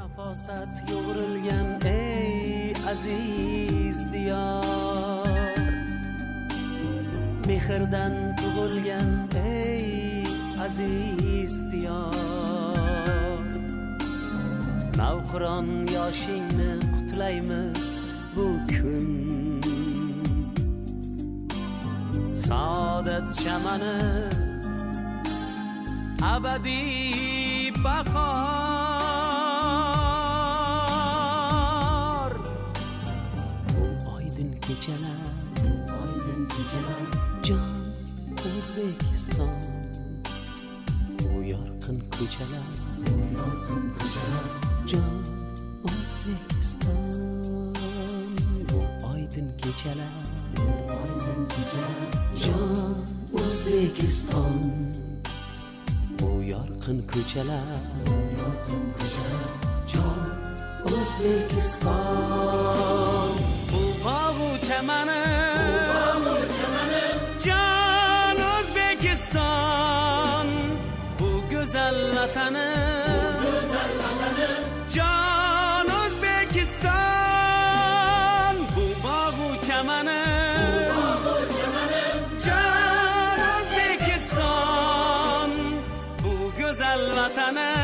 nafosat yo'g'rilgan ey aziz diyor. Mehrdan tug'ilgan ey aziz diyor. Navqiron yoshingni qutlaymiz bu kun. Saodat chamani abadiy bahor oydin kechalar Aydın geceler jon o'zbekiston bu yorqin ko'chalar Yorgun geceler jon o'zbekiston bu oydin kechalar Aydın geceler jon o'zbekiston bu yorqin ko'chalar Yorgun geceler jon o'zbekiston bu Çamanım Buğdamur Çamanım Can Özbekistan. Bu güzel vatanım Can Özbekistan. Bu bağu çamanım çamanım Can Özbekistan. Bu güzel vatanım